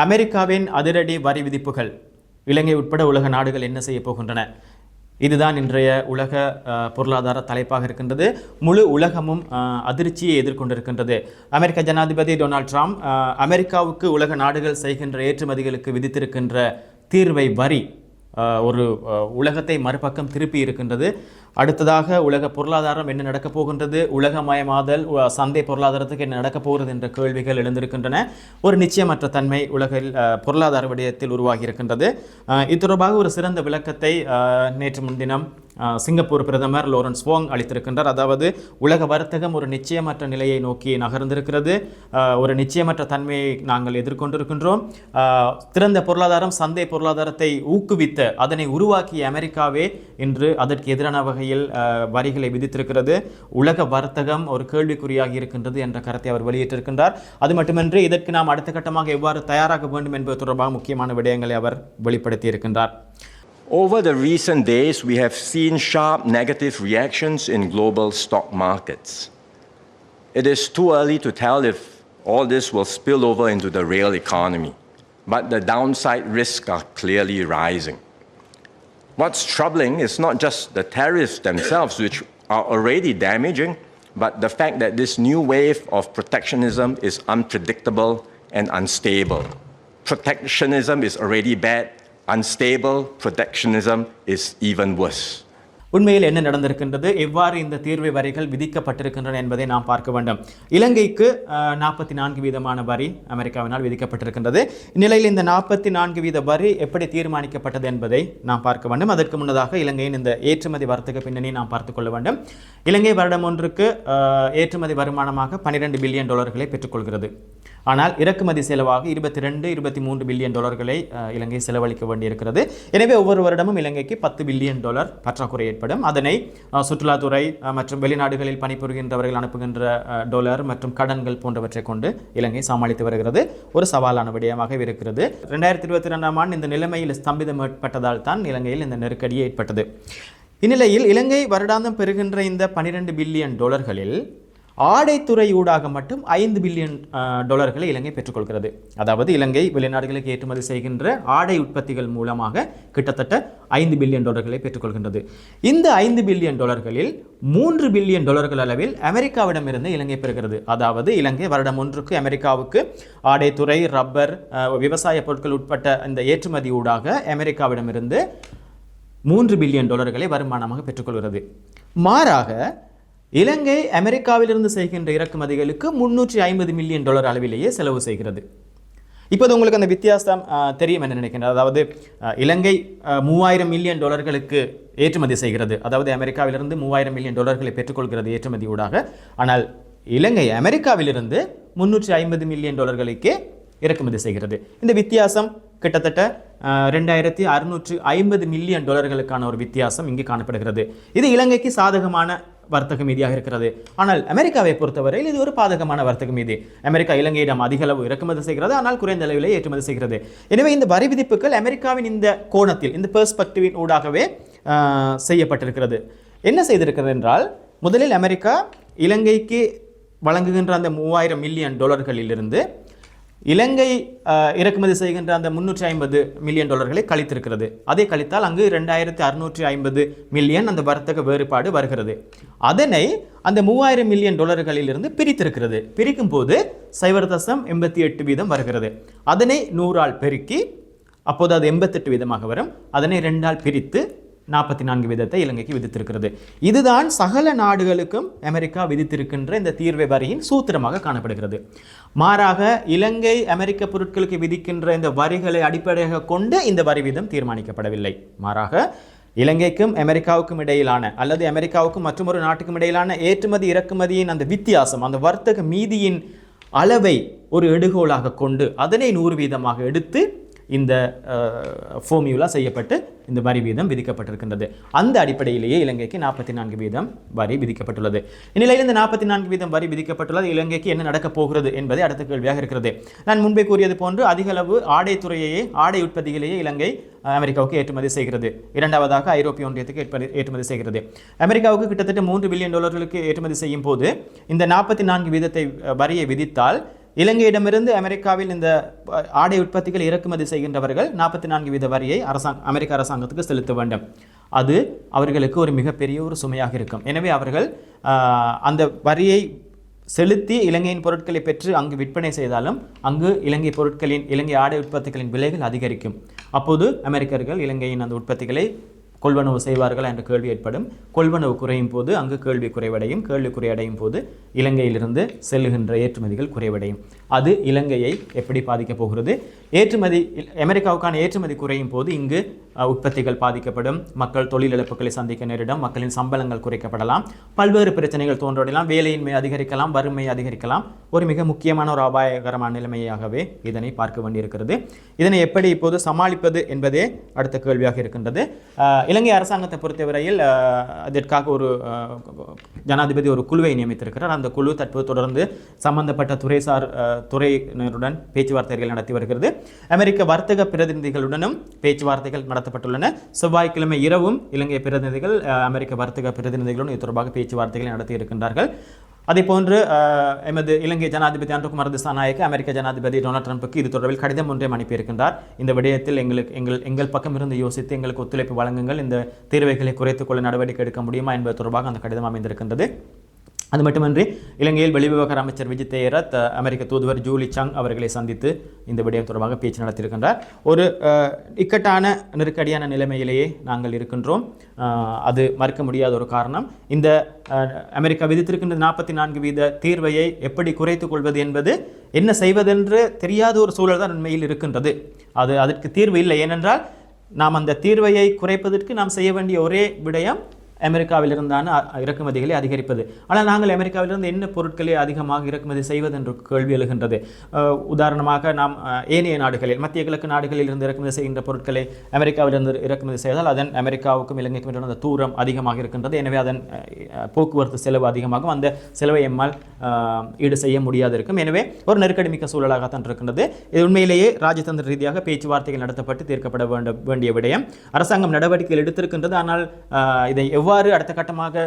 அமெரிக்காவின் அதிரடி வரி விதிப்புகள். இலங்கை உட்பட உலக நாடுகள் என்ன செய்ய போகின்றன? இதுதான் இன்றைய உலக பொருளாதார தலைப்பாக இருக்கின்றது. முழு உலகமும் அதிர்ச்சியை எதிர்கொண்டிருக்கின்றது. அமெரிக்க ஜனாதிபதி டொனால்ட் ட்ரம்ப் அமெரிக்காவுக்கு உலக நாடுகள் செய்கின்ற ஏற்றுமதிகளுக்கு விதித்திருக்கின்ற தீர்வை வரி ஒரு உலகத்தை மறுபக்கம் திருப்பி இருக்கின்றது. அடுத்ததாக உலக பொருளாதாரம் என்ன நடக்கப் போகின்றது? உலகமயமாதல் சந்தை பொருளாதாரத்துக்கு என்ன நடக்கப் போகிறது என்ற கேள்விகள் எழுந்திருக்கின்றன. ஒரு நிச்சயமற்ற தன்மை உலகில் பொருளாதார விடயத்தில் உருவாகி இருக்கின்றது. இது தொடர்பாக ஒரு சிறந்த விளக்கத்தை நேற்று முன்தினம் சிங்கப்பூர் பிரதமர் லோரன்ஸ் வோங் அளித்திருக்கின்றார். அதாவது உலக வர்த்தகம் ஒரு நிச்சயமற்ற நிலையை நோக்கி நகர்ந்திருக்கிறது. ஒரு நிச்சயமற்ற தன்மையை நாங்கள் எதிர்கொண்டிருக்கின்றோம். திறந்த பொருளாதாரம் சந்தை பொருளாதாரத்தை ஊக்குவித்த அதனை உருவாக்கிய அமெரிக்காவே இன்று அதற்கு எதிரான வகையில் அஹ், வரிகளை விதித்திருக்கிறது உலக வர்த்தகம் ஒரு கேள்விக்குறியாகி இருக்கின்றது என்ற கருத்தை அவர் வெளியிட்டிருக்கின்றார் அது மட்டுமின்றி இதற்கு நாம் அடுத்த கட்டமாக எவ்வாறு தயாராக வேண்டும் என்பது தொடர்பாக முக்கியமான விடயங்களை அவர் வெளிப்படுத்தி இருக்கின்றார் Over the recent days, we have seen sharp negative reactions in global stock markets. It is too early to tell if all this will spill over into the real economy, but the downside risks are clearly rising. What's troubling is not just the tariffs themselves, which are already damaging, but the fact that this new wave of protectionism is unpredictable and unstable. Protectionism is already bad, unstable protectionism is even worse. உண்மையில் என்ன நடந்திருக்கின்றது? எவ்வாறு இந்த தீர்வை வரிகள் விதிக்கப்பட்டிருக்கின்றன என்பதை நாம் பார்க்க வேண்டும். இலங்கைக்கு நாற்பத்தி நான்கு வீதமான வரி அமெரிக்காவினால் விதிக்கப்பட்டிருக்கின்றது. இந்நிலையில் இந்த நாற்பத்தி நான்கு வீத வரி எப்படி தீர்மானிக்கப்பட்டது என்பதை நாம் பார்க்க வேண்டும். அதற்கு முன்னதாக இலங்கையின் இந்த ஏற்றுமதி வர்த்தக பின்னணியை நாம் பார்த்துக் கொள்ள வேண்டும். இலங்கை வருடம் ஒன்றுக்கு ஏற்றுமதி வருமானமாக பன்னிரெண்டு பில்லியன் டாலர்களை பெற்றுக்கொள்கிறது. ஆனால் இறக்குமதி செலவாக இருபத்தி ரெண்டு இருபத்தி மூன்று பில்லியன் டாலர்களை இலங்கை செலவழிக்க வேண்டியிருக்கிறது. எனவே ஒவ்வொரு வருடமும் இலங்கைக்கு பத்து பில்லியன் டாலர் பற்றாக்குறை ஏற்படும் அதனை சுற்றுலாத்துறை மற்றும் வெளிநாடுகளில் பணிபுரிகின்றவர்கள் அனுப்புகின்ற டாலர் மற்றும் கடன்கள் போன்றவற்றை கொண்டு இலங்கை சமாளித்து வருகிறது. ஒரு சவாலான விடயமாக இருக்கிறது. ரெண்டாயிரத்தி இருபத்தி ரெண்டாம் ஆண்டு இந்த நிலைமையில் ஸ்தம்பிதம் ஏற்பட்டதால் தான் இலங்கையில் இந்த நெருக்கடி ஏற்பட்டது. இந்நிலையில் இலங்கை வருடாந்தம் பெறுகின்ற இந்த பனிரெண்டு பில்லியன் டாலர்களில் ஆடைத்துறை ஊடாக மட்டும் ஐந்து பில்லியன் டாலர்களை இலங்கை பெற்றுக்கொள்கிறது. அதாவது இலங்கை வெளிநாடுகளுக்கு ஏற்றுமதி செய்கின்ற ஆடை உற்பத்திகள் மூலமாக கிட்டத்தட்ட ஐந்து பில்லியன் டாலர்களை பெற்றுக்கொள்கின்றது. இந்த ஐந்து பில்லியன் டாலர்களில் மூன்று பில்லியன் டாலர்கள் அளவில் அமெரிக்காவிடமிருந்து இலங்கை பெறுகிறது. அதாவது இலங்கை வருடம் ஒன்றுக்கு அமெரிக்காவுக்கு ஆடைத்துறை ரப்பர் விவசாய பொருட்கள் உட்பட்ட இந்த ஏற்றுமதி ஊடாக அமெரிக்காவிடமிருந்து மூன்று பில்லியன் டாலர்களை வருமானமாக பெற்றுக்கொள்கிறது. மாறாக இலங்கை அமெரிக்காவிலிருந்து செய்கின்ற இறக்குமதிகளுக்கு முன்னூற்றி ஐம்பது மில்லியன் டாலர் அளவிலேயே செலவு செய்கிறது. இப்போது உங்களுக்கு அந்த வித்தியாசம் தெரியும் என்ன நினைக்கின்றேன் அதாவது இலங்கை மூவாயிரம் மில்லியன் டாலர்களுக்கு ஏற்றுமதி செய்கிறது. அதாவது அமெரிக்காவிலிருந்து மூவாயிரம் மில்லியன் டாலர்களை பெற்றுக்கொள்கிறது ஏற்றுமதி ஊடாக. ஆனால் இலங்கை அமெரிக்காவிலிருந்து முன்னூற்றி ஐம்பது மில்லியன் டாலர்களுக்கே இறக்குமதி செய்கிறது. இந்த வித்தியாசம் கிட்டத்தட்ட ரெண்டாயிரத்தி அறுநூற்று ஐம்பது மில்லியன் டாலர்களுக்கான ஒரு வித்தியாசம் இங்கு காணப்படுகிறது. இது இலங்கைக்கு சாதகமான வர்த்தக மீதியாக இருக்கிறது. ஆனால் அமெரிக்காவை பொறுத்தவரையில் இது ஒரு பாதகமான வர்த்தக மீதி. அமெரிக்கா இலங்கையிடம் அதிக அளவு இறக்குமதி செய்கிறது ஆனால் குறைந்த அளவிலே ஏற்றுமதி செய்கிறது. எனவே இந்த வரி விதிப்புகள் அமெரிக்காவின் இந்த கோணத்தில் இந்த பெர்ஸ்பெக்டிவின் ஊடாகவே செய்யப்பட்டிருக்கிறது. என்ன செய்திருக்கிறது என்றால் முதலில் அமெரிக்கா இலங்கைக்கு வழங்குகின்ற அந்த மூவாயிரம் மில்லியன் டாலர்களிலிருந்து இலங்கை இறக்குமதி செய்கின்ற அந்த முந்நூற்றி ஐம்பது மில்லியன் டாலர்களை கழித்திருக்கிறது. அதை கழித்தால் அங்கு ரெண்டாயிரத்தி அறுநூற்றி ஐம்பது மில்லியன் அந்த வர்த்தக வேறுபாடு வருகிறது. அதனை அந்த மூவாயிரம் மில்லியன் டாலர்களிலிருந்து பிரித்திருக்கிறது. பிரிக்கும் போது சைவர் தசம் எண்பத்தி எட்டு வீதம் வருகிறது. அதனை நூறால் பெருக்கி அப்போது அது எண்பத்தெட்டு வீதமாக வரும். அதனை ரெண்டால் பிரித்து நாற்பத்தி நான்கு வீதத்தை இலங்கைக்கு விதித்திருக்கிறது. இதுதான் சகல நாடுகளுக்கும் அமெரிக்கா விதித்திருக்கின்ற இந்த தீர்வை வரியின் சூத்திரமாக காணப்படுகிறது. மாறாக இலங்கை அமெரிக்க பொருட்களுக்கு விதிக்கின்ற இந்த வரிகளை அடிப்படையாக கொண்டு இந்த வரி வீதம் தீர்மானிக்கப்படவில்லை. மாறாக இலங்கைக்கும் அமெரிக்காவுக்கும் இடையிலான அல்லது அமெரிக்காவுக்கும் மற்றொரு நாட்டுக்கும் இடையிலான ஏற்றுமதி இறக்குமதியின் அந்த வித்தியாசம் அந்த வர்த்தக மீதியின் அளவை ஒரு எடுகோலாக கொண்டு அதனை நூறு வீதமாக எடுத்து இந்த ஃபோமியூலா செய்யப்பட்டு இந்த வரி வீதம் விதிக்கப்பட்டிருக்கின்றது. அந்த அடிப்படையிலேயே இலங்கைக்கு நாற்பத்தி நான்கு வீதம் வரி விதிக்கப்பட்டுள்ளது. இந்நிலையில் இந்த நாற்பத்தி நான்கு வீதம் வரி விதிக்கப்பட்டுள்ளது இலங்கைக்கு என்ன நடக்கப் போகிறது என்பதை அடுத்த கேள்வியாக இருக்கிறது. நான் முன்பே கூறியது போன்று அதிகளவு ஆடைத்துறையையே ஆடை உற்பத்தியிலேயே இலங்கை அமெரிக்காவுக்கு ஏற்றுமதி செய்கிறது. இரண்டாவதாக ஐரோப்பிய ஒன்றியத்துக்கு ஏற்றுமதி செய்கிறது. அமெரிக்காவுக்கு கிட்டத்தட்ட மூன்று பில்லியன் டாலர்களுக்கு ஏற்றுமதி செய்யும் போது இந்த நாற்பத்தி நான்கு வீதத்தை வரியை விதித்தால் இலங்கையிடமிருந்து அமெரிக்காவில் இந்த ஆடை உற்பத்திகள் இறக்குமதி செய்கின்றவர்கள் நாற்பத்தி நான்கு வீத வரியை அரசாங்க அமெரிக்க அரசாங்கத்துக்கு செலுத்த வேண்டும். அது அவர்களுக்கு ஒரு மிகப்பெரிய ஒரு சுமையாக இருக்கும். எனவே அவர்கள் அந்த வரியை செலுத்தி இலங்கையின் பொருட்களை பெற்று அங்கு விற்பனை செய்தாலும் அங்கு இலங்கை பொருட்களின் இலங்கை ஆடை உற்பத்திகளின் விலைகள் அதிகரிக்கும். அப்போது அமெரிக்கர்கள் இலங்கையின் அந்த உற்பத்திகளை கொள்வனவு செய்வார்கள் என்ற கேள்வி ஏற்படும். கொள்வனவு குறையும் போது அங்கு கேள்வி குறைவடையும். கேள்வி குறைவடையும் போது இலங்கையிலிருந்து செல்லுகின்ற ஏற்றுமதிகள் குறைவடையும். அது இலங்கையை எப்படி பாதிக்கப் போகிறது? ஏற்றுமதி அமெரிக்காவுக்கான ஏற்றுமதி குறையும் போது இங்கு உற்பத்திகள் பாதிக்கப்படும். மக்கள் தொழில் இழப்புகளை சந்திக்க நேரிடும். மக்களின் சம்பளங்கள் குறைக்கப்படலாம். பல்வேறு பிரச்சனைகள் தோன்றலாம். வேலையின்மை அதிகரிக்கலாம். வறுமை அதிகரிக்கலாம். ஒரு மிக முக்கியமான ஒரு அபாயகரமான நிலைமையாகவே இதனை பார்க்க வேண்டியிருக்கிறது. இதனை எப்படி இப்போது சமாளிப்பது என்பதே அடுத்த கேள்வியாக இருக்கின்றது. இலங்கை அரசாங்கத்தை பொறுத்தவரையில் அதற்காக ஒரு ஜனாதிபதி ஒரு குழுவை நியமித்திருக்கிறார். அந்த குழு தற்போது தொடர்ந்து சம்பந்தப்பட்ட துறைசார் துறையினருடன் பேச்சுவார்த்தைகள் நடத்தி வருகிறது. அமெரிக்க வர்த்தக பிரதிநிதிகளுடனும் பேச்சுவார்த்தைகள் நடத்தப்பட்டுள்ளன. செவ்வாய்க்கிழமை இரவும் இலங்கை பிரதிநிதிகள் அமெரிக்க வர்த்தக பிரதிநிதிகளுடன் இது தொடர்பாக பேச்சுவார்த்தைகளை நடத்தி இருக்கின்றார்கள். அதே போன்று எமது இலங்கை ஜனாதிபதி அன்றுகுமார் திசாநாயக்க அமெரிக்க ஜனாதிபதி டொனால்ட் ட்ரம்புக்கு இது தொடர்பில் கடிதம் ஒன்றையும் அனுப்பியிருக்கின்றார் இந்த விடயத்தில் எங்களுக்கு எங்கள் எங்கள் பக்கம் இருந்து யோசித்து எங்களுக்கு ஒத்துழைப்பு வழங்குங்கள். இந்த தீர்வைகளை குறைத்துக்கொள்ள நடவடிக்கை எடுக்க முடியுமா என்பது தொடர்பாக அந்த கடிதம் அமைந்திருக்கின்றது. அது மட்டுமின்றி இலங்கையில் வெளிவிவகார அமைச்சர் விஜய் தேரத் அமெரிக்க தூதுவர் ஜூலி சங் அவர்களை சந்தித்து இந்த விடயம் தொடர்பாக பேச்சு நடத்தியிருக்கின்றார். ஒரு இக்கட்டான நெருக்கடியான நிலைமையிலேயே நாங்கள் இருக்கின்றோம். அது மறுக்க முடியாத ஒரு காரணம். இந்த அமெரிக்கா விதித்திருக்கின்ற நாற்பத்தி நான்கு வீத தீர்வையை எப்படி குறைத்து கொள்வது என்பது என்ன செய்வதென்று தெரியாத ஒரு சூழல் தான் உண்மையில் இருக்கின்றது. அது அதற்கு தீர்வு இல்லை. ஏனென்றால் நாம் அந்த தீர்வையை குறைப்பதற்கு நாம் செய்ய வேண்டிய ஒரே விடயம் அமெரிக்காவிலிருந்தான இறக்குமதிகளை அதிகரிப்பது. ஆனால் நாங்கள் அமெரிக்காவிலிருந்து என்ன பொருட்களை அதிகமாக இறக்குமதி செய்வது என்று கேள்வி எழுகின்றது. உதாரணமாக நாம் ஏனைய நாடுகளில் மத்திய கிழக்கு நாடுகளில் இருந்து இறக்குமதி செய்கின்ற பொருட்களை அமெரிக்காவிலிருந்து இறக்குமதி செய்தால் அதன் அமெரிக்காவுக்கும் இலங்கைக்கும் இடையிலான தூரம் அதிகமாக இருக்கின்றது. எனவே அதன் போக்குவரத்து செலவு அதிகமாகும். அந்த செலவை எம்மால் ஈடு செய்ய முடியாது இருக்கும் எனவே ஒரு நெருக்கடி மிக்க சூழலாகத்தான் இருக்கின்றது. இது உண்மையிலேயே ராஜதந்திர ரீதியாக பேச்சுவார்த்தைகள் நடத்தப்பட்டு தீர்க்கப்பட வேண்டிய விடயம். அரசாங்கம் நடவடிக்கைகள் எடுத்திருக்கின்றது. ஆனால் இதை எவ்வாறு அடுத்த கட்டமாக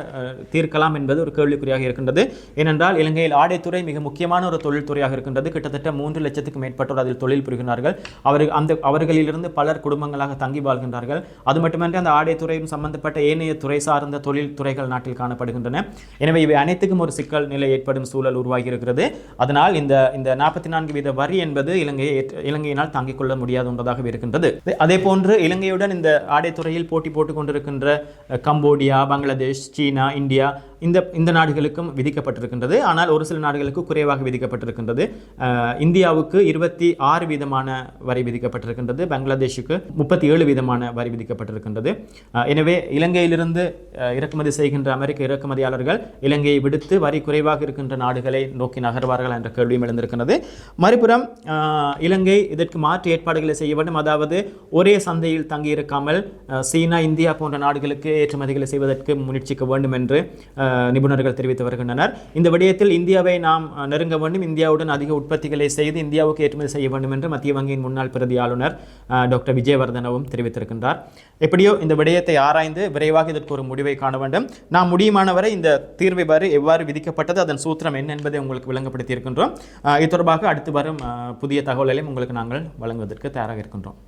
தீர்க்கலாம் என்பது ஒரு கேள்விக்குறியாக இருக்கின்றது. ஏனென்றால் இலங்கையில் ஆடைத்துறை மிக முக்கியமான ஒரு தொழில்துறையாக இருக்கின்றது. கிட்டத்தட்ட மூன்று லட்சத்துக்கு மேற்பட்டோர் அதில் தொழில் புரிகிறார்கள் அவர்கள் அந்த அவர்களிலிருந்து பலர் குடும்பங்களாக தங்கி வாழ்கின்றார்கள். அது மட்டுமன்றி அந்த ஆடைத்துறையும் சம்பந்தப்பட்ட ஏனைய துறை சார்ந்த தொழில் துறைகள் நாட்டில் காணப்படுகின்றன. எனவே இவை அனைத்துக்கும் ஒரு சிக்கல் நிலை ஏற்படும் சூழல் உருவாகி இருக்கிறது அதனால் இந்த இந்த நாற்பத்தி நான்கு வீத வரி என்பது இலங்கையை இலங்கையினால் தாங்கிக் கொள்ள முடியாத ஒன்றதாக இருக்கின்றது. அதே போன்று இலங்கையுடன் இந்த ஆடைத்துறையில் போட்டி போட்டுக் கொண்டிருக்கின்ற கம்போடியா பங்களாதேஷ் சீனா இந்தியா இந்த இந்த நாடுகளுக்கும் விதிக்கப்பட்டிருக்கின்றது. ஆனால் ஒரு சில நாடுகளுக்கு குறைவாக விதிக்கப்பட்டிருக்கின்றது. இந்தியாவுக்கு இருபத்தி ஆறு வீதமான வரி விதிக்கப்பட்டிருக்கின்றது. பங்களாதேஷுக்கு முப்பத்தி ஏழு வீதமான வரி விதிக்கப்பட்டிருக்கின்றது. எனவே இலங்கையிலிருந்து இறக்குமதி செய்கின்ற அமெரிக்க இறக்குமதியாளர்கள் இலங்கையை விடுத்து வரி குறைவாக இருக்கின்ற நாடுகளை நோக்கி நகர்வார்கள் என்ற கேள்வியும் எழுந்திருக்கின்றது. மறுபுறம் இலங்கை இதற்கு மாற்று ஏற்பாடுகளை செய்ய வேண்டும். அதாவது ஒரே சந்தையில் தங்கியிருக்காமல் சீனா இந்தியா போன்ற நாடுகளுக்கு ஏற்றுமதிகளை செய்வதற்கு முயற்சிக்க வேண்டும் என்று நிபுணர்கள் தெரிவித்து வருகின்றனர். இந்த விடயத்தில் இந்தியாவை நாம் நெருங்க வேண்டும். இந்தியாவுடன் அதிக உற்பத்திகளை செய்து இந்தியாவுக்கு ஏற்றுமதி செய்ய வேண்டும் என்று மத்திய வங்கியின் முன்னாள் பிரதி ஆளுநர் டாக்டர் விஜயவர்தனவும் தெரிவித்திருக்கின்றார். எப்படியோ இந்த விடயத்தை ஆராய்ந்து விரைவாக இதற்கு ஒரு முடிவை காண வேண்டும். நாம் முடியுமானவரை இந்த தீர்வை வரை எவ்வாறு விதிக்கப்பட்டது அதன் சூத்திரம் என்ன என்பதை உங்களுக்கு விளங்கப்படுத்தி இருக்கின்றோம் இது தொடர்பாக அடுத்து வரும் புதிய தகவல்களையும் உங்களுக்கு நாங்கள் வழங்குவதற்கு தயாராக இருக்கின்றோம்.